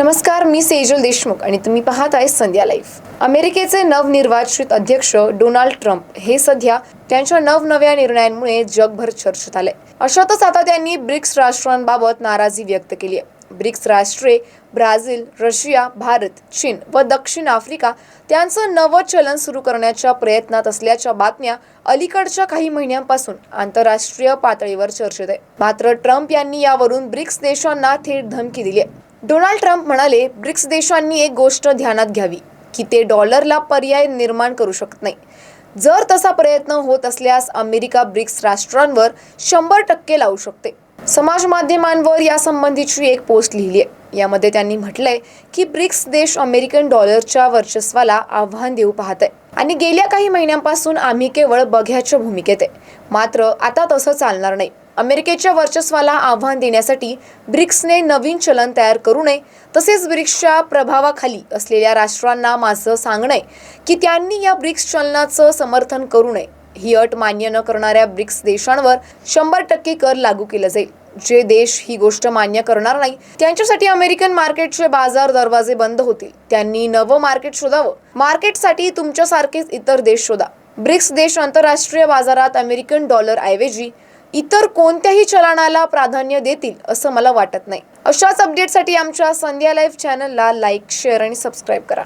नमस्कार मी सेजल देशमुख आणि तुम्ही पाहत आहे संध्या लाईफ अमेरिकेचे नवनिर्वाचित अध्यक्ष डोनाल्ड ट्रम्प हे सध्या त्यांच्या नवनव्या निर्णयांमुळे जगभर चर्चेत आले अशातच आता त्यांनी ब्रिक्स राष्ट्रांबाबत नाराजी व्यक्त केली आहे. ब्रिक्स राष्ट्रे ब्राझील रशिया भारत चीन व दक्षिण आफ्रिका त्यांचं नवं चलन सुरू करण्याच्या प्रयत्नात असल्याच्या बातम्या अलीकडच्या काही महिन्यांपासून आंतरराष्ट्रीय पातळीवर चर्चेत आहे. मात्र ट्रम्प यांनी यावरून ब्रिक्स देशांना थेट धमकी दिली आहे. डोनाल्ड ट्रम्प म्हणाले ब्रिक्स देशांनी एक गोष्ट ध्यानात घ्यावी की ते डॉलरला पर्याय निर्माण करू शकत नाही. जर तसा प्रयत्न होत असल्यास अमेरिका ब्रिक्स राष्ट्रांवर शंभर टक्के लावू शकते. समाज माध्यमांवर यासंबंधीची एक पोस्ट लिहिली आहे यामध्ये त्यांनी म्हटलंय की ब्रिक्स देश अमेरिकन डॉलरच्या वर्चस्वाला आव्हान देऊ पाहत आहे आणि गेल्या काही महिन्यांपासून आम्ही केवळ बघ्याच्या भूमिकेत आहे. मात्र आता तसं चालणार नाही. अमेरिकेच्या वर्चस्वाला आव्हान देण्यासाठी ब्रिक्सने नवीन चलन तयार करू नये तसेच ब्रिक्सच्या प्रभावाखाली असलेल्या राष्ट्रांना माझं सांगणं आहे की त्यांनी या ब्रिक्स चलनाचं समर्थन करू नये. ही अट मान्य न करणाऱ्या ब्रिक्स देशांवर शंभर टक्के कर लागू केलं जाईल. जे देश ही गोष्ट मान्य करणार नाही त्यांच्यासाठी अमेरिकन मार्केटचे बाजार दरवाजे बंद होतील. त्यांनी नवं मार्केट शोधावं. मार्केटसाठी तुमच्यासारखेच इतर देश शोधा. ब्रिक्स देश आंतरराष्ट्रीय बाजारात अमेरिकन डॉलर ऐवजी इतर कोणत्याही चलनाला प्राधान्य देतील असं मला वाटत नाही. अशाच अपडेटसाठी आमच्या संध्या लाईव्ह चॅनलला लाईक शेअर आणि सबस्क्राईब करा.